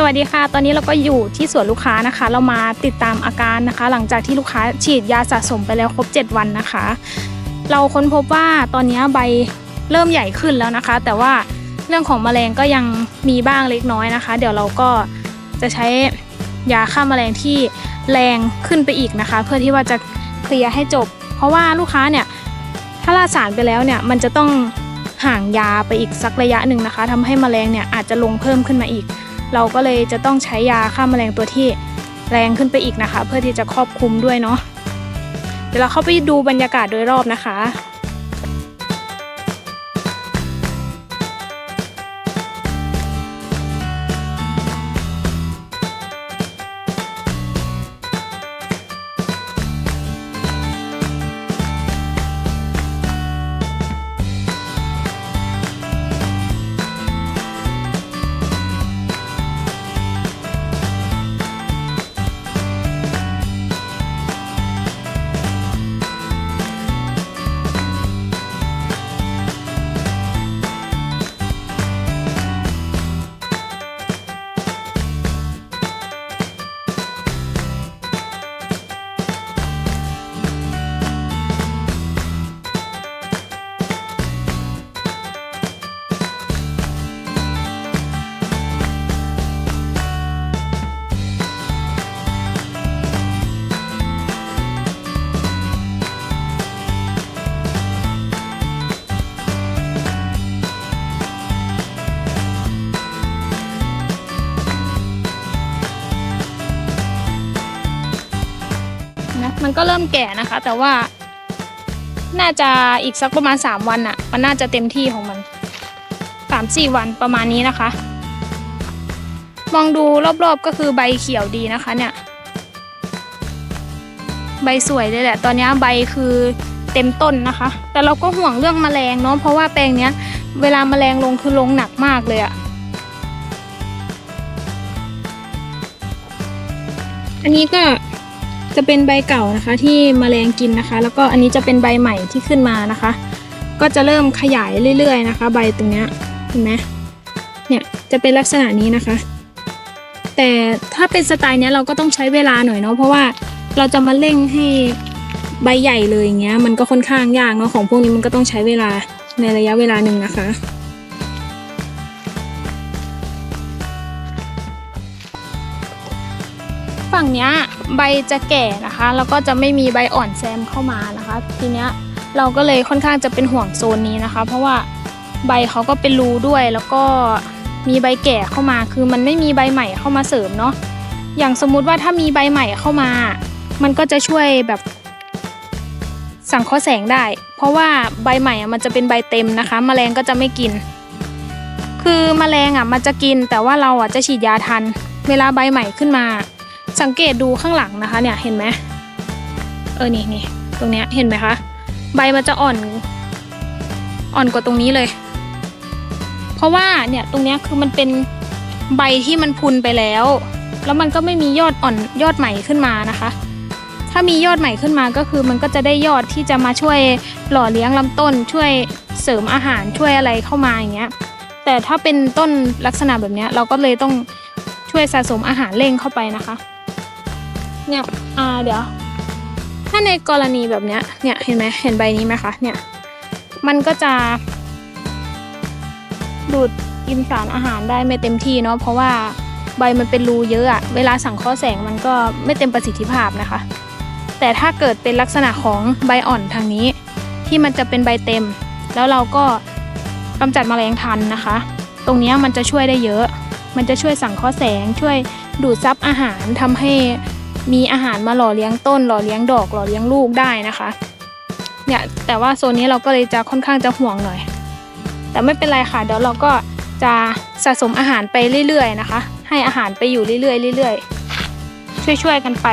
สวัสดีค่ะ ตอนนี้เราก็อยู่ที่สวนลูกค้านะคะ เรามาติดตามอาการนะคะ หลังจากที่ลูกค้าฉีดยาสะสมไปแล้วครบ 7 วันนะคะ เราค้นพบว่าตอนนี้ใบเริ่มใหญ่ขึ้นแล้วนะคะ แต่ว่าเรื่องของแมลงก็ยังมีบ้างเล็กน้อยนะคะ เดี๋ยวเราก็จะใช้ยาฆ่าแมลงที่แรงขึ้นไปอีกนะคะ เพื่อที่ว่าจะเคลียร์ให้จบ เพราะว่าลูกค้าเนี่ยถ้าลาสารไปแล้วเนี่ยมันจะต้องห่างยาไปอีกสักระยะหนึ่งนะคะทำให้แมลงเนี่ยอาจจะลงเพิ่มขึ้นมาอีก เราก็เลยจะต้องใช้ยาฆ่าแมลงตัวที่แรงขึ้นไปอีกนะคะ เพื่อที่จะครอบคลุมด้วยเนาะเดี๋ยวเราเข้าไปดูบรรยากาศโดยรอบนะคะ มันก็เริ่มแก่นะคะ แต่ว่า น่าจะอีกสักประมาณ 3 วันอะมันน่าจะเต็มที่ของมัน 3-4 วันประมาณนี้นะคะ มองดูรอบๆก็คือใบเขียวดีนะคะเนี่ย ใบสวยเลยแหละ ตอนนี้ใบคือเต็มต้นนะคะ แต่เราก็ห่วงเรื่องแมลงเนาะเพราะว่าแปลงเนี้ย เวลาแมลงลงคือลงหนักมากเลยอะอันนี้ก็ จะเป็นใบเก่านะคะที่มแมลงกินนะคะ แล้วก็อันนี้จะเป็นใบใหม่ที่ขึ้นมานะคะ ก็จะเริ่มขยายเรื่อยๆนะคะ ใบตรงเนี้ยเห็นไหมเนี่ยจะเป็นลักษณะนี้นะคะ แต่ถ้าเป็นสไตล์เนี้ยเราก็ต้องใช้เวลาหน่อยเนาะเพราะว่าเราจะมาเร่งให้ใบใหญ่เลยอย่างเงี้ยมันก็ค่อนข้างยากเนาะของพวกนี้มันก็ต้องใช้เวลาในระยะเวลาหนึ่งนะคะ ฝั่งเนี้ย ใบจะแก่นะคะ แล้วก็จะไม่มีใบอ่อนแซมเข้ามานะคะ ทีเนี้ยเราก็เลยค่อนข้างจะเป็นห่วงโซนนี้นะคะ เพราะว่าใบเขาก็เป็นรูด้วย แล้วก็มีใบแก่เข้ามา คือมันไม่มีใบใหม่เข้ามาเสริมเนาะอย่างสมมุติว่าถ้ามีใบใหม่เข้ามา มันก็จะช่วยแบบสังเคราะห์แสงได้ เพราะว่าใบใหม่มันจะเป็นใบเต็มนะคะแมลงก็จะไม่กิน คือแมลงอะมันจะกินแต่ว่าเราอะจะฉีดยาทัน เวลาใบใหม่ขึ้นมา สังเกตดูข้างหลังนะคะเนี่ยเห็นไหมเออนี่นี่ตรงเนี้ยเห็นไหมคะใบมันจะอ่อนอ่อนกว่าตรงนี้เลย เพราะว่าเนี่ยตรงเนี้ยคือมันเป็นใบที่มันพุนไปแล้ว แล้วมันก็ไม่มียอดอ่อนยอดใหม่ขึ้นมานะคะ ถ้ามียอดใหม่ขึ้นมาก็คือมันก็จะได้ยอดที่จะมาช่วยหล่อเลี้ยงลำต้น ช่วยเสริมอาหารช่วยอะไรเข้ามาอย่างเงี้ยแต่ถ้าเป็นต้นลักษณะแบบเนี้ยเราก็เลยต้องช่วยสะสมอาหารเร่งเข้าไปนะคะ เนี่ยอ่าเดี๋ยว ถ้าในกรณีแบบเนี้ยเนี่ยเห็นไหมเห็นใบนี้ไหมคะเนี่ยมันก็จะ ดูดกินสารอาหารได้ไม่เต็มที่เนาะเพราะว่าใบมันเป็นรูเยอะอะเวลาสังเคราะห์แสงมันก็ไม่เต็มประสิทธิภาพนะคะ แต่ถ้าเกิดเป็นลักษณะของใบอ่อนทางนี้ ที่มันจะเป็นใบเต็ม แล้วเราก็กำจัดแมลงทันนะคะ ตรงนี้มันจะช่วยได้เยอะ มันจะช่วยสังเคราะห์แสงช่วยดูดซับอาหารทำให้ มีอาหารมาหล่อเลี้ยงต้น หล่อเลี้ยงดอกหล่อเลี้ยงลูกได้นะคะเนี่ยแต่ว่าโซนนี้เราก็เลยจะค่อนข้างจะห่วงหน่อย แต่ไม่เป็นไรค่ะเดี๋ยวเราก็จะสะสมอาหารไปเรื่อยๆนะคะ ให้อาหารไปอยู่เรื่อยๆเรื่อยๆช่วยๆกันไป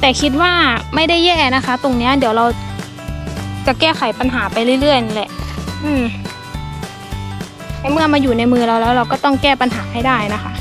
แต่คิดว่าไม่ได้แย่นะคะ ตรงนี้เดี๋ยวเราจะแก้ไขปัญหาไปเรื่อยๆแหละ อืมเมื่อมาอยู่ในมือเราแล้วเราก็ต้องแก้ปัญหาให้ได้นะคะ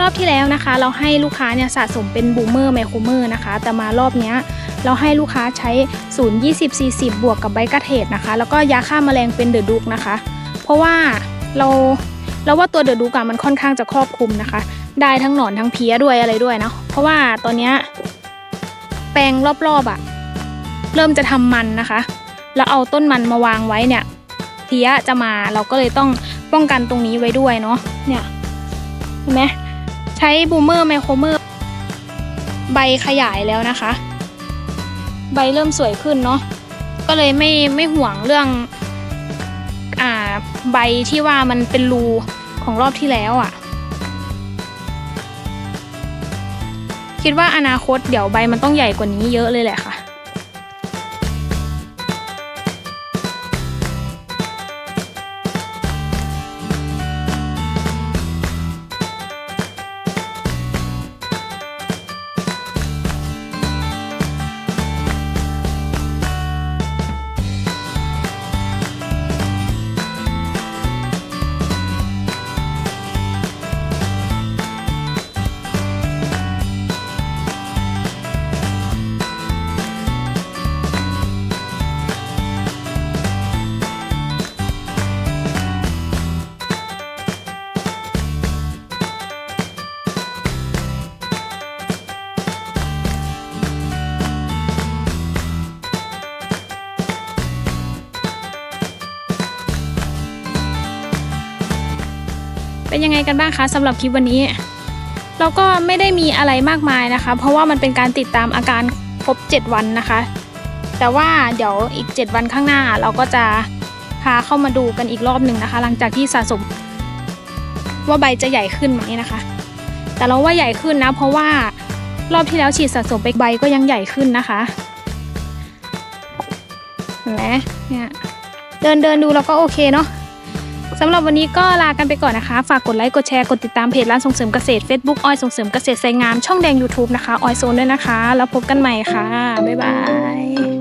รอบที่แล้วนะคะ เราให้ลูกค้าเนี่ยสะสมเป็นบูมเมอร์ไมโครเมอร์นะคะ แต่มารอบเนี้ยเราให้ลูกค้าใช้ 0 20 40 บวกกับไบกาเทตนะคะ แล้วก็ยาฆ่าแมลงเป็นเดอะดุกนะคะ เพราะว่าเราเราว่าตัวเดอะดุกอะมันค่อนข้างจะครอบคลุมนะคะ ได้ทั้งหนอนทั้งเพี้ยด้วยอะไรด้วยเนาะเพราะว่าตอนเนี้ยแปลงรอบๆอะเริ่มจะทำมันนะคะ แล้วเอาต้นมันมาวางไว้เนี่ยเพี้ยจะมาเราก็เลยต้องป้องกันตรงนี้ไว้ด้วยเนาะเนี่ยเห็นไหม ใช้บูมเมอร์ไมโครเมอร์ ใบขยายแล้วนะคะ ใบเริ่มสวยขึ้นเนาะก็เลยไม่ไม่ห่วงเรื่องอ่าใบที่ว่ามันเป็นรูของรอบที่แล้วอะ่ะ คิดว่าอนาคตเดี๋ยวใบมันต้องใหญ่กว่านี้เยอะเลยแหละค่ะ เป็นยังไงกันบ้างคะสำหรับคลิปวันนี้ เราก็ไม่ได้มีอะไรมากมายนะคะ เพราะว่ามันเป็นการติดตามอาการครบ 7 วันนะคะ แต่ว่าเดี๋ยวอีก 7 วันข้างหน้าเราก็จะพาเข้ามาดูกันอีกรอบหนึ่งนะคะ หลังจากที่สะสม ว่าใบจะใหญ่ขึ้นไหมนะคะ แต่เราว่าใหญ่ขึ้นนะ เพราะว่ารอบที่แล้วฉีดสะสมไปใบก็ยังใหญ่ขึ้นนะคะเห็นไหมเนี่ยเดินเดินดูแล้วก็โอเคเนาะ สำหรับวันนี้ก็ลากันไปก่อนนะคะ ฝากกดไลค์ กดแชร์ กดติดตามเพจร้านส่งเสริมเกษตร Facebook ออยส่งเสริมเกษตรไซงาม ช่องแดง YouTube นะคะ ออยโซนด้วยนะคะ แล้วพบกันใหม่ค่ะ บ๊ายบาย